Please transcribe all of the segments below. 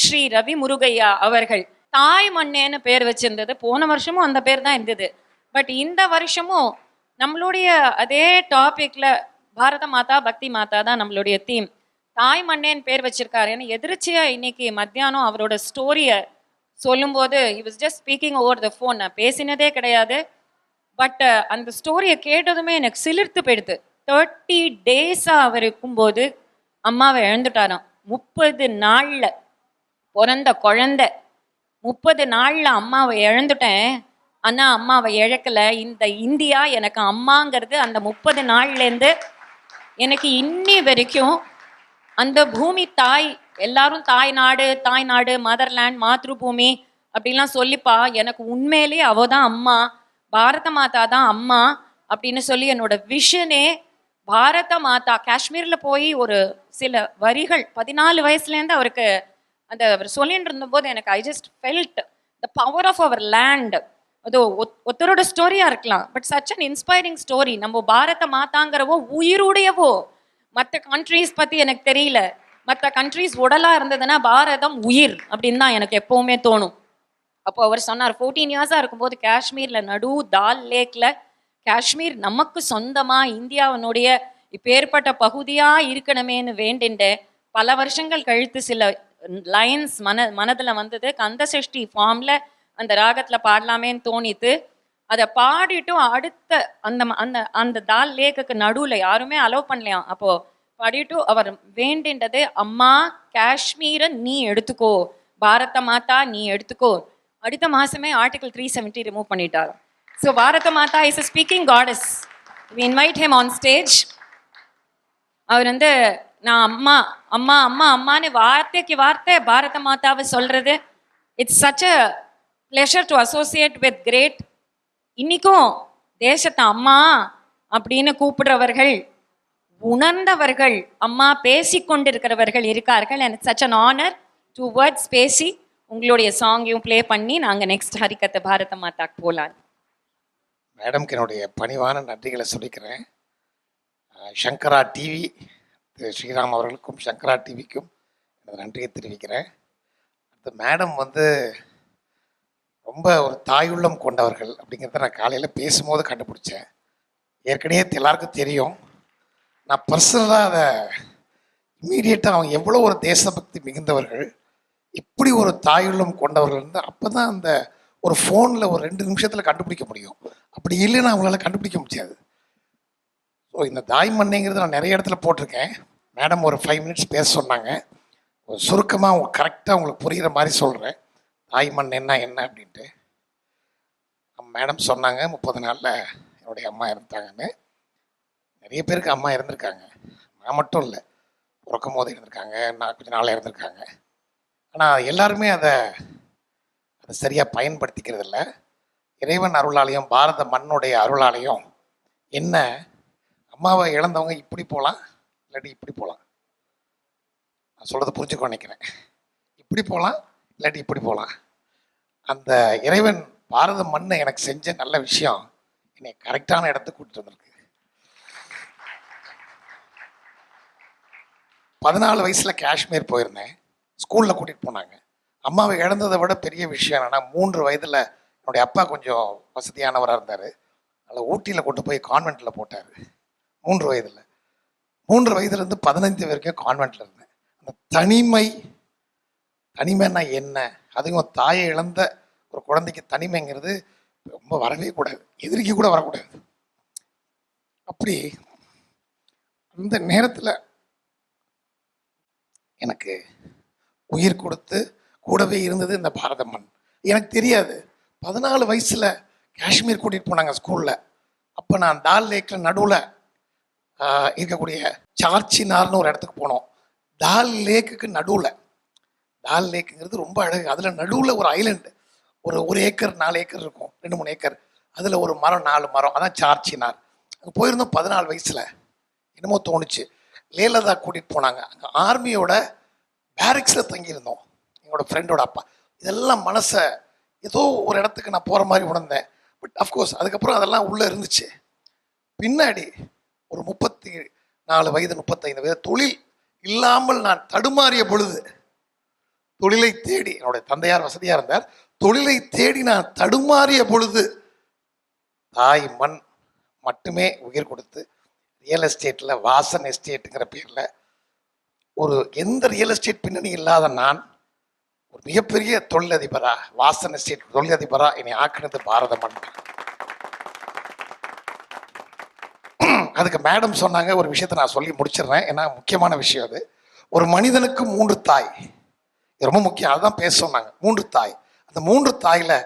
ஸ்ரீ ரவி முருகையா அவர்கள். தாய் மண்ணேன்னு பேர் வச்சிருந்தது. போன வருஷமும் அந்த பேர் தான் இருந்தது. பட் இந்த வருஷமும் நம்மளுடைய அதே டாபிக்ல பாரத மாதா பக்தி மாதா தான் நம்மளுடைய தீம் தாய் மண்ணேன்னு பேர் வச்சிருக்காரு. ஏன்னா எதிர்ச்சியா இன்னைக்கு மத்தியானம் அவரோட ஸ்டோரியை சொல்லும்போது he was just speaking over the phone நான் பேசினதே கிடையாது. பட் அந்த ஸ்டோரியை கேட்டதுமே எனக்கு சிலிர்த்து போயிடுது. தேர்ட்டி டேஸாக அவர் இருக்கும்போது அம்மாவை இழந்துட்டாராம். முப்பது நாளில். பிறந்த குழந்தை. முப்பது நாளில் அம்மாவை இழந்துட்டேன். ஆனால் அம்மாவை இழக்கல. இந்த இந்தியா எனக்கு அம்மாங்கிறது அந்த முப்பது நாள்லேருந்து எனக்கு இன்னி வரைக்கும் அந்த பூமி தாய் எல்லாரும் தாய் நாடு தாய் நாடு மதர்லேண்ட் மாத்ருபூமி அப்படிலாம் சொல்லிப்பா. எனக்கு உண்மையிலேயே அவ தான் அம்மா. பாரத மாதா தான் அம்மா அப்படின்னு சொல்லி என்னோட விஷனே பாரத மாதா. காஷ்மீரில் போய் ஒரு சில வரிகள் பதினாலு வயசுலேருந்து அவருக்கு அந்த அவர் சொல்லிட்டு இருந்தபோது எனக்கு I just felt the power of our land அது ஒத்- ஒருத்தரோட ஸ்டோரியா இருக்கலாம். But such an inspiring story நம்ம பாரத மாத்தாங்கிறவோ உயிருடையவோ மற்ற கண்ட்ரீஸ் பத்தி எனக்கு தெரியல. மற்ற கண்ட்ரீஸ் உடலா இருந்ததுன்னா பாரதம் உயிர் அப்படின்னு தான் எனக்கு எப்பவுமே தோணும். அப்போ அவர் சொன்னார் ஃபோர்டீன் இயர்ஸாக இருக்கும்போது காஷ்மீரில் நடு தால் லேக்ல காஷ்மீர் நமக்கு சொந்தமா இந்தியாவினுடைய இப்பேற்பட்ட பகுதியாக இருக்கணுமேன்னு வேண்டிண்டு பல வருஷங்கள் கழித்து சில லைன்ஸ் மன மனதில் வந்தது. கந்த சஷ்டி ஃபார்ம்ல அந்த ராகத்தில் பாடலாமேன்னு தோணித்து அதை பாடிட்டும் அடுத்த அந்த அந்த அந்த தால் லேக்குக்கு நடுவில் யாருமே அலோவ் பண்ணலையாம். அப்போது பாடிட்டு அவர் வேண்டின்றது அம்மா காஷ்மீரை நீ எடுத்துக்கோ. பாரத மாதா நீ எடுத்துக்கோ. அடுத்த மாதமே ஆர்டிகல் த்ரீ செவன்ட்டி ரிமூவ் பண்ணிட்டார். So Bharat Mata is a speaking goddess we invite him on stage அவர் வந்து நான் அம்மா அம்மா அம்மா அம்மான்னு வார்த்தைக்கு வார்த்தை பாரத மாதாவை சொல்றது. It's such a pleasure to associate with great இன்னைக்கும் தேசத்தை அம்மா அப்படின்னு கூப்பிடுறவர்கள் உணர்ந்தவர்கள் அம்மா பேசிக்கொண்டிருக்கிறவர்கள் இருக்கார்கள். And such an honour towards பேசி உங்களுடைய சாங்கையும் ப்ளே பண்ணி நாங்கள் நெக்ஸ்ட் ஹரிக்கத்தை பாரத மாதாக்கு போகலாம் மேடம்க்கு என்னுடைய பணிவான நன்றிகளை சொல்லிக்கிறேன். சங்கரா டிவி திரு ஸ்ரீராம் அவர்களுக்கும் சங்கரா டிவிக்கும் எனது நன்றியை தெரிவிக்கிறேன். அந்த மேடம் வந்து ரொம்ப ஒரு தாயுள்ளம் கொண்டவர்கள் அப்படிங்கிறத நான் காலையில் பேசும்போது கண்டுபிடிச்சேன். ஏற்கனவே எல்லாருக்கும் தெரியும். நான் பர்சனலாக அதை இம்மீடியட்டாக அவங்க எவ்வளோ ஒரு தேசபக்தி மிகுந்தவர்கள் இப்படி ஒரு தாயுள்ளம் கொண்டவர்கள் அப்போ தான் அந்த ஒரு ஃபோனில் ஒரு ரெண்டு நிமிஷத்தில் கண்டுபிடிக்க முடியும். அப்படி இல்லைன்னா அவங்களால கண்டுபிடிக்க முடியாது. ஸோ இந்த தாய்மண்ணைங்கிறது நான் நிறைய இடத்துல போட்டிருக்கேன். மேடம் ஒரு ஃபைவ் மினிட்ஸ் பேச சொன்னாங்க. ஒரு சுருக்கமாக அவங்க கரெக்டாக உங்களுக்கு புரிகிற மாதிரி சொல்கிறேன் தாய் மண் என்ன என்ன அப்படின்ட்டு. மேடம் சொன்னாங்க முப்பது நாளில் என்னுடைய அம்மா இறந்துட்டாங்கன்னு. நிறைய பேருக்கு அம்மா இறந்துருக்காங்க. நான் மட்டும் இல்லை பிறக்கும் போது இருந்திருக்காங்க நான் கொஞ்ச நாளாக இறந்துருக்காங்க. ஆனால் எல்லாருமே அதை அதை சரியாக பயன்படுத்திக்கிறது இல்லை இறைவன் அருளாலையும் பாரத மண்ணுடைய அருளாலையும் என்ன அம்மாவை இழந்தவங்க இப்படி போகலாம் இல்லாட்டி இப்படி போகலாம் நான் சொல்கிறத புரிஞ்சுக்கோ நினைக்கிறேன். இப்படி போகலாம் இல்லாட்டி இப்படி போகலாம் அந்த இறைவன் பாரத மண்ணை எனக்கு செஞ்ச நல்ல விஷயம் என்னை கரெக்டான இடத்துக்கு கூட்டிட்டு வந்திருக்கு. பதினாலு வயசில் காஷ்மீர் போயிருந்தேன். ஸ்கூலில் கூட்டிகிட்டு போனாங்க. அம்மாவை இழந்ததை விட பெரிய விஷயம் என்னென்னா மூன்று வயதில் என்னுடைய அப்பா கொஞ்சம் வசதியானவராக இருந்தார். அதில் ஊட்டியில் கொண்டு போய் கான்வெண்ட்டில் போட்டார். மூன்று வயதில். மூன்று வயதுலேருந்து பதினைந்து வரைக்கும் கான்வெண்ட்ல இருந்தேன். அந்த தனிமை தனிமைன்னா என்ன? அதுவும் தாயை இழந்த ஒரு குழந்தைக்கு தனிமைங்கிறது ரொம்ப வரவே கூடாது. எதிரிக்கு கூட வரக்கூடாது. அப்படி அந்த நேரத்தில் எனக்கு உயிர் கொடுத்து கூடவே இருந்தது இந்த பாரத மண் எனக்கு தெரியாது. பதினாலு வயசில் காஷ்மீர் கூட்டிகிட்டு போனாங்க ஸ்கூலில் அப்போ நான் டால் லேக்கில் நடுவில் இருக்கக்கூடிய சார்ச்சினார்னு ஒரு இடத்துக்கு போனோம். டால் லேக்குக்கு நடுவில். டால் லேக்குங்கிறது ரொம்ப அழகு. அதில் நடுவில் ஒரு ஐலண்டு ஒரு ஒரு ஏக்கர் நாலு ஏக்கர் இருக்கும். ரெண்டு மூணு ஏக்கர். அதில் ஒரு மரம் நாலு மரம். அதான் சார்ச்சினார். அங்கே போயிருந்தோம் பதினாலு வயசில். என்னமோ தோணுச்சு. லேலதா கூட்டிகிட்டு போனாங்க. அங்கே ஆர்மியோட பேரிக்ஸில் தங்கியிருந்தோம். எங்களோட ஃப்ரெண்டோட அப்பா. இதெல்லாம் மனசை ஏதோ ஒரு இடத்துக்கு நான் போகிற மாதிரி உணர்ந்தேன். பட் அஃப்கோர்ஸ் அதுக்கப்புறம் அதெல்லாம் உள்ளே இருந்துச்சு. பின்னாடி ஒரு முப்பத்தி நாலு வயது முப்பத்தைந்து வயது தொழில் இல்லாமல் நான் தடுமாறிய பொழுது தொழிலை தேடி என்னுடைய தந்தையார் வசதியாக இருந்தார் தொழிலை தேடி நான் தடுமாறிய பொழுது தாய் மண் மட்டுமே உயிர் கொடுத்து ரியல் எஸ்டேட்டில் வாசன் எஸ்டேட்டுங்கிற பேரில் ஒரு எந்த ரியல் எஸ்டேட் பின்னணி இல்லாத நான் ஒரு மிகப்பெரிய தொழிலதிபரா வாசன் எஸ்டேட் தொழிலதிபரா என்னை ஆக்கினது பாரத மண் தான். அதுக்கு மேடம் சொன்னாங்க ஒரு விஷயத்தை நான் சொல்லி முடிச்சிடுறேன். ஏன்னா முக்கியமான விஷயம் அது. ஒரு மனிதனுக்கு மூன்று தாய். ரொம்ப முக்கியம். அதுதான் பேச சொன்னாங்க. மூன்று தாய். அந்த மூன்று தாயில்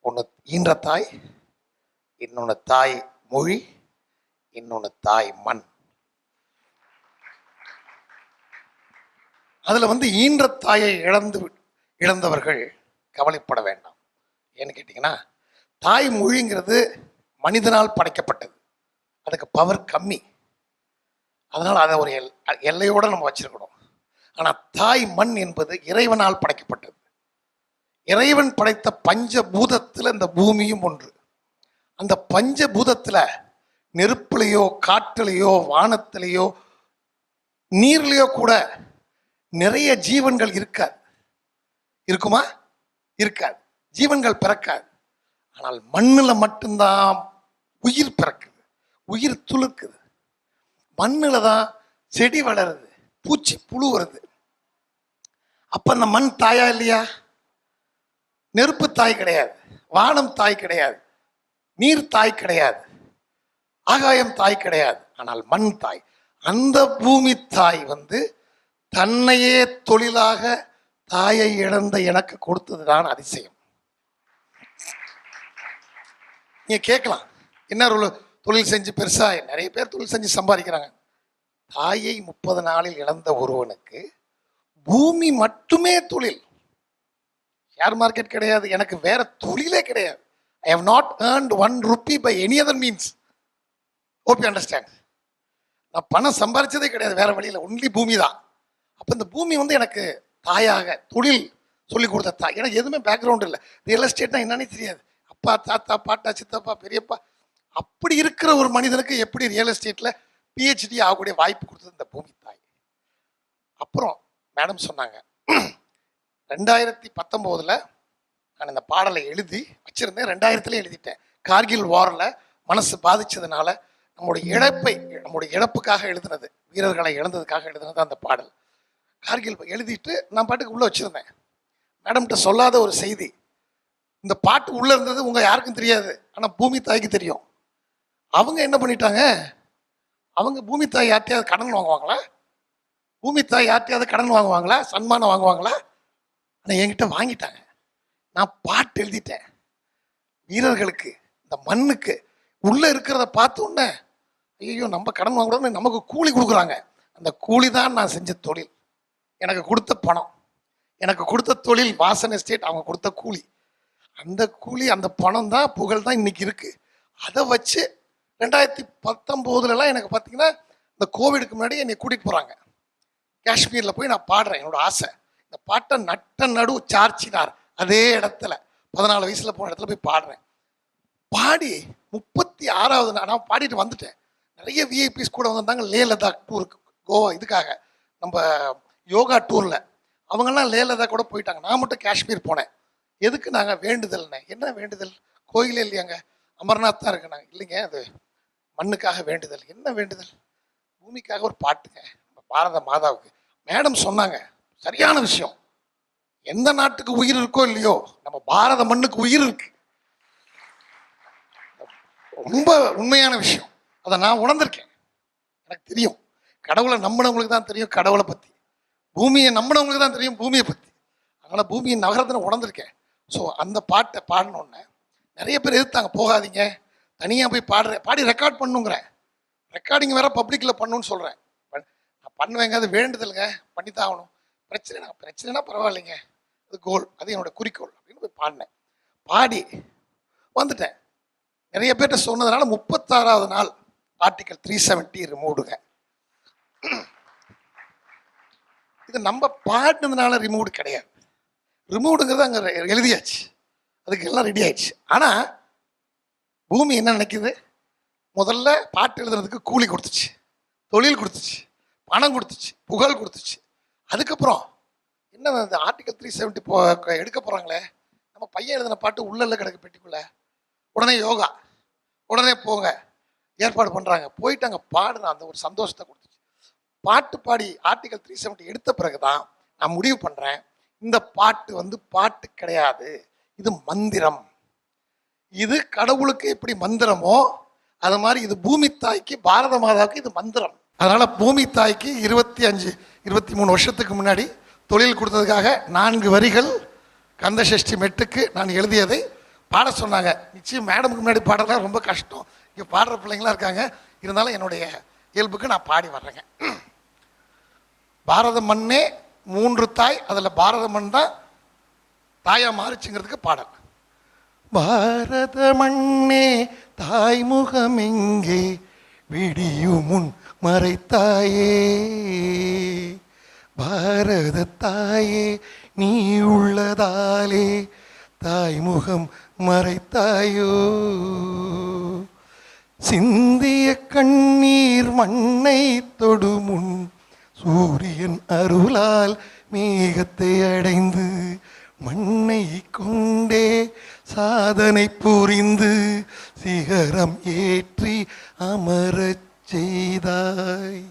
ஒன்று ஈன்ற தாய் இன்னொன்று தாய் மொழி இன்னொன்று தாய் மண். அதில் வந்து ஈன்ற தாயை இழந்து விட்- இழந்தவர்கள் கவலைப்பட வேண்டாம். ஏன்னு கேட்டிங்கன்னா தாய் மொழிங்கிறது மனிதனால் படைக்கப்பட்டது. அதுக்கு பவர் கம்மி. அதனால் அதை ஒரு எல் எல்லையோடு நம்ம வச்சிருக்கணும். ஆனால் தாய் மண் என்பது இறைவனால் படைக்கப்பட்டது. இறைவன் படைத்த பஞ்சபூதத்தில் இந்த பூமியும் ஒன்று. அந்த பஞ்சபூதத்தில் நெருப்புலையோ காற்றுலேயோ வானத்திலேயோ நீர்லேயோ கூட நிறைய ஜீவன்கள் இருக்காது. இருக்குமா? இருக்காது. ஜீவன்கள் பிறக்காது. ஆனால் மண்ணில் மட்டும்தான் உயிர் பிறக்குது. உயிர் துளுக்குது. மண்ணில் தான் செடி வளருது. பூச்சி புழு வருது அந்த மண் தாயா இல்லையா? நெருப்பு தாய் கிடையாது. வானம் தாய் கிடையாது. நீர் தாய் கிடையாது. ஆகாயம் தாய் கிடையாது. ஆனால் மண் தாய். அந்த பூமி தாய் வந்து தன்னையே தொழிலாக தாயை இழந்த எனக்கு கொடுத்ததுதான் அதிசயம். நீங்க கேட்கலாம். என்ன தொழில் செஞ்சு பெருசாக நிறைய பேர் தொழில் செஞ்சு சம்பாதிக்கிறாங்க. தாயை முப்பது நாளில் இழந்த ஒருவனுக்கு பூமி மட்டுமே தொழில். ஷேர் மார்க்கெட் கிடையாது. எனக்கு வேற தொழிலே கிடையாது. I have not earned one rupee by any other means hope you understand நான் பணம் சம்பாரிச்சதே கிடையாது. வேற வழியில் ஒன்லி பூமி தான். அப்போ இந்த பூமி வந்து எனக்கு தாயாக தொழில் சொல்லி கொடுத்த தாய் எனக்கு எதுவுமே பேக்ரவுண்ட் இல்லை. ரியல் எஸ்டேட்னா என்னன்னே தெரியாது. அப்பா தாத்தா பாட்டா சித்தப்பா பெரியப்பா அப்படி இருக்கிற ஒரு மனிதனுக்கு எப்படி ரியல் எஸ்டேட்டில் பிஹெச்டி ஆகக்கூடிய வாய்ப்பு கொடுத்தது இந்த பூமி தாய்? அப்புறம் மேடம் சொன்னாங்க ரெண்டாயிரத்தி பத்தொம்போதில் நான் இந்த பாடலை எழுதி வச்சிருந்தேன். ரெண்டாயிரத்துல எழுதிட்டேன். கார்கில் வாரில் மனசு பாதிச்சதுனால நம்முடைய இழப்பை நம்முடைய இழப்புக்காக எழுதுனது வீரர்களை இழந்ததுக்காக எழுதுனது அந்த பாடல். கார்கில் எழுதிட்டு நான் பாட்டுக்கு உள்ளே வச்சிருந்தேன். மேடம்கிட்ட சொல்லாத ஒரு செய்தி இந்த பாட்டு உள்ளே இருந்தது உங்கள் யாருக்கும் தெரியாது ஆனால் பூமி தாய்க்கு தெரியும். அவங்க என்ன பண்ணிட்டாங்க? அவங்க பூமி தாய் யார்ட்டையாவது கடன் வாங்குவாங்களா? பூமி தாய் யார்ட்டையாவது கடன் வாங்குவாங்களா? சன்மானம் வாங்குவாங்களா? ஆனால் என்கிட்ட வாங்கிட்டாங்க. நான் பாட்டு எழுதிட்டேன். வீரர்களுக்கு இந்த மண்ணுக்கு உள்ளே இருக்கிறத பார்த்து உடனே ஐயோ நம்ம கடன் வாங்குறோம்னு நமக்கு கூலி கொடுக்குறாங்க. அந்த கூலி தான் நான் செஞ்ச தொழில். எனக்கு கொடுத்த பணம். எனக்கு கொடுத்த தொழில் வாசன் எஸ்டேட் அவங்க கொடுத்த கூலி. அந்த கூலி அந்த பணம் தான் புகழ் தான் இன்னைக்கு இருக்குது அதை வச்சு ரெண்டாயிரத்தி பத்தொம்போதுலலாம் எனக்கு பார்த்தீங்கன்னா இந்த கோவிடுக்கு முன்னாடி என்னை கூட்டிகிட்டு போகிறாங்க காஷ்மீரில் போய் நான் பாடுறேன் என்னோட ஆசை. இந்த பாட்டை நட்ட நடு சார்ச்சினார் அதே இடத்துல. பதினாலு வயசில் போன இடத்துல போய் பாடுறேன். பாடி முப்பத்தி ஆறாவது நான் பாடிட்டு வந்துட்டேன். நிறைய விஐபிஸ் கூட வந்திருந்தாங்க லே லதாக் டூருக்கு கோவா இதுக்காக. நம்ம யோகா டூரில் அவங்கெல்லாம் லே லதாக் கூட போயிட்டாங்க. நான் மட்டும் காஷ்மீர் போனேன். எதுக்கு நாங்கள் வேண்டுதல்னே? என்ன வேண்டுதல்? கோயிலே இல்லையாங்க. அமர்நாத் தான் இருக்கு நாங்கள் இல்லைங்க அது மண்ணுக்காக வேண்டுதல். என்ன வேண்டுதல்? பூமிக்காக ஒரு பாட்டுங்க. நம்ம பாரத மாதாவுக்கு. மேடம் சொன்னாங்க. சரியான விஷயம். எந்த நாட்டுக்கு உயிர் இருக்கோ இல்லையோ நம்ம பாரத மண்ணுக்கு உயிர் இருக்கு. ரொம்ப உண்மையான விஷயம். அதை நான் உணர்ந்திருக்கேன். எனக்கு தெரியும். கடவுளை நம்பினவங்களுக்கு தான் தெரியும் கடவுளை பற்றி பூமியை நம்பினவங்களுக்கு தான் தெரியும் பூமியை பற்றி அதனால் பூமியின் நகரத்தில் உணர்ந்திருக்கேன். ஸோ அந்த பாட்டை பாடினோடனே நிறைய பேர் எதிர்த்தாங்க போகாதீங்க. தனியாக போய் பாடுறேன் பாடி ரெக்கார்ட் பண்ணுங்கிறேன் ரெக்கார்டிங் வேற பப்ளிக்கில் பண்ணுன்னு சொல்கிறேன் நான் பண்ணுவேங்க அது வேண்டுதலுங்க. பண்ணித்தான் ஆகணும் பிரச்சனை பிரச்சனைனா பரவாயில்லைங்க. அது கோல் அது என்னோட குறிக்கோள் அப்படின்னு போய் பாடினேன். பாடி வந்துட்டேன். நிறைய பேர்கிட்ட சொன்னதுனால முப்பத்தாறாவது நாள் ஆர்டிக்கல் த்ரீ செவன்ட்டி ரிமூவ்டுங்க இது நம்ம பாடினதுனால ரிமூவ்டு கிடையாது. ரிமூவ்டுங்கிறது அங்கே எழுதியாச்சு. அதுக்கு எல்லாம் ரெடி ஆயிடுச்சு. ஆனால் பூமி என்ன நினைக்குது? முதல்ல பாட்டு எழுதுறதுக்கு கூலி கொடுத்துச்சு தொழில் கொடுத்துச்சு பணம் கொடுத்துச்சு புகழ் கொடுத்துச்சு. அதுக்கப்புறம் என்ன இந்த ஆர்டிகல் த்ரீ செவன்ட்டி போ எடுக்க போகிறாங்களே நம்ம பையன் எழுதின பாட்டு உள்ளல்ல கிடக்கு பெட்டிக்குள்ள. உடனே யோகா உடனே போங்க ஏற்பாடு பண்ணுறாங்க போயிட்டு அங்கே பாடுன அந்த ஒரு சந்தோஷத்தை கொடுத்துச்சு. பாட்டு பாடி ஆர்டிகல் த்ரீ செவன்ட்டி எடுத்த பிறகு தான் நான் முடிவு பண்ணுறேன் இந்த பாட்டு வந்து பாட்டு கிடையாது இது மந்திரம். இது கடவுளுக்கு எப்படி மந்திரமோ அது மாதிரி இது பூமி தாய்க்கு பாரத மாதாவுக்கு இது மந்திரம். அதனால் பூமி தாய்க்கு இருபத்தி அஞ்சு இருபத்தி மூணு வருஷத்துக்கு முன்னாடி தொழில் கொடுத்ததுக்காக நான்கு வரிகள் கந்தசஷ்டி மெட்டுக்கு நான் எழுதியதை பாட சொன்னாங்க. நிச்சயம் மேடமுக்கு முன்னாடி பாடுறதுலாம் ரொம்ப கஷ்டம். இங்கே பாடுற பிள்ளைங்களாம் இருக்காங்க. இருந்தாலும் என்னுடைய இயல்புக்கு நான் பாடி வர்றேங்க. பாரத மண்ணே மூன்று தாய் அதில் பாரத மண் தான் தாயாக மாறிச்சுங்கிறதுக்கு பாடல். பாரத மண்ணே தாய்முகமெங்கே விடியுமுன் மறைத்தாயே. பாரத தாயே நீ உள்ளதாலே தாய்முகம் மறைத்தாயோ. சிந்திய கண்ணீர் மண்ணை தொடுமுன் சூரியன் அருளால் மேகத்தை அடைந்து மண்ணை கொண்டே சாதனை புரிந்து சிகரம் ஏற்றி அமரச் செய்தாய்.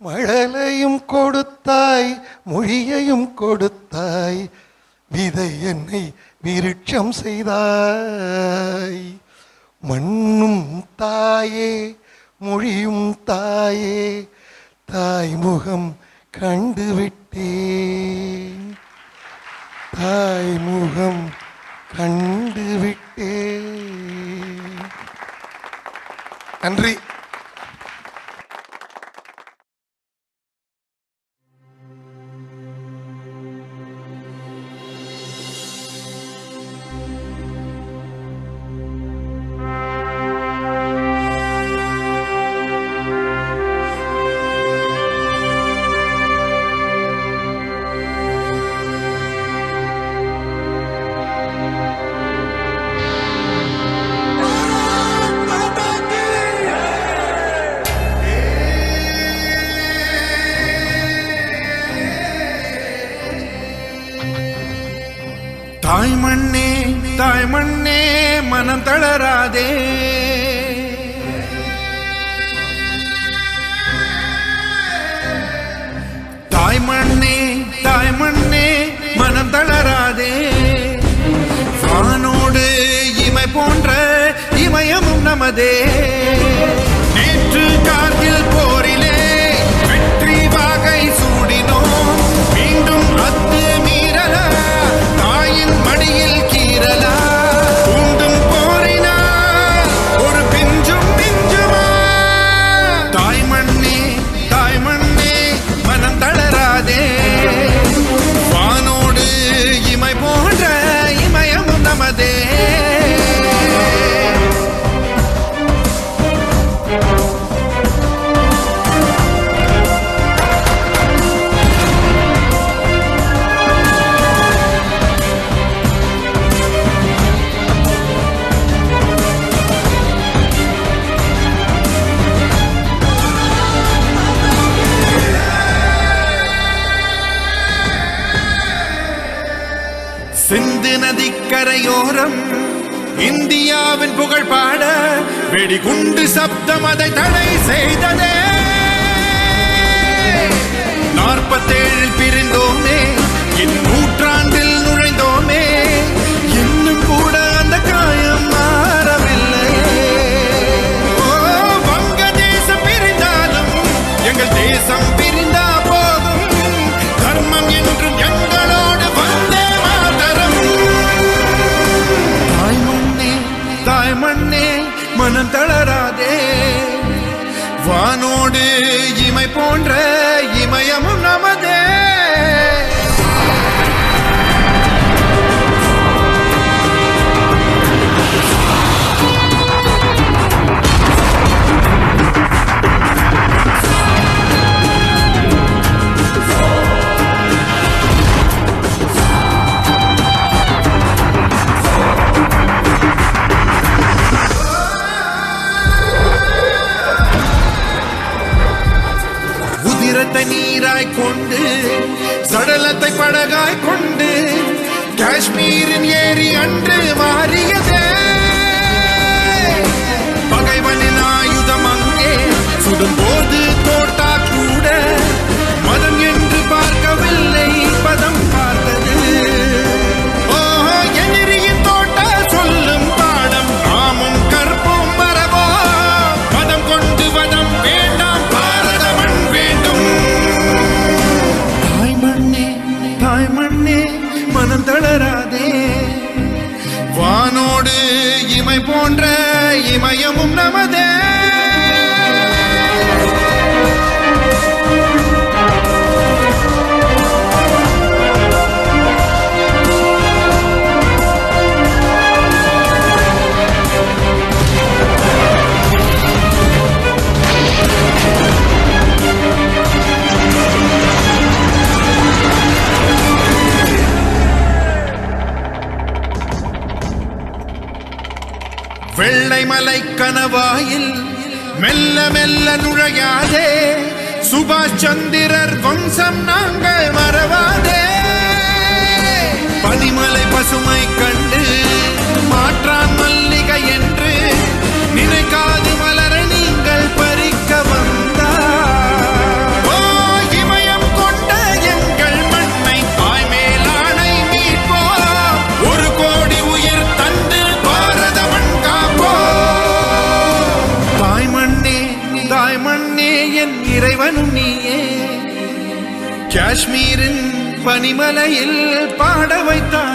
மழலையும் கொடுத்தாய் மொழியையும் கொடுத்தாய் விதை என்னை விருட்சம் செய்தாய். மண்ணும் தாயே மொழியும் தாயே தாய்முகம் கண்டு விட்டேன் தாய்முகம் கண்டு விட்டேன் நன்றி. இமயமும் நேற்று கார்கில் நதிக்கரையோரம் இந்தியாவின் புகழ் பாட வெடிகுண்டு சப்தம் அதை தடை செய்ததே. நாற்பத்தேழில் பிரிந்தோமே இன் மனம் தளராதே. வானோடு இமை போன்ற சடலத்தை நீராய் கொண்டு சடலத்தை படகாய் கொண்டு காஷ்மீரின் ஏரி அன்று மாறியதே பகைவனின் ஆயுதம் அங்கே சுடும் போது இமயமும் நமதே வெள்ளை மலை கனவாயில் மெல்ல மெல்ல நுழையாதே. சுபாஷ் சந்திரர் வம்சம் நாங்கள் மறவாதே. பனிமலை பசுமை கண்டு மாற்றான் மல்லிகை என்று நினைக்காது மலை காஷ்மீரின் பனிமலையில் பாட வைத்தாயே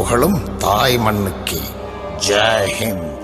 புகழும் தாய் மண்ணுக்கு. ஜெய் ஹிந்த்.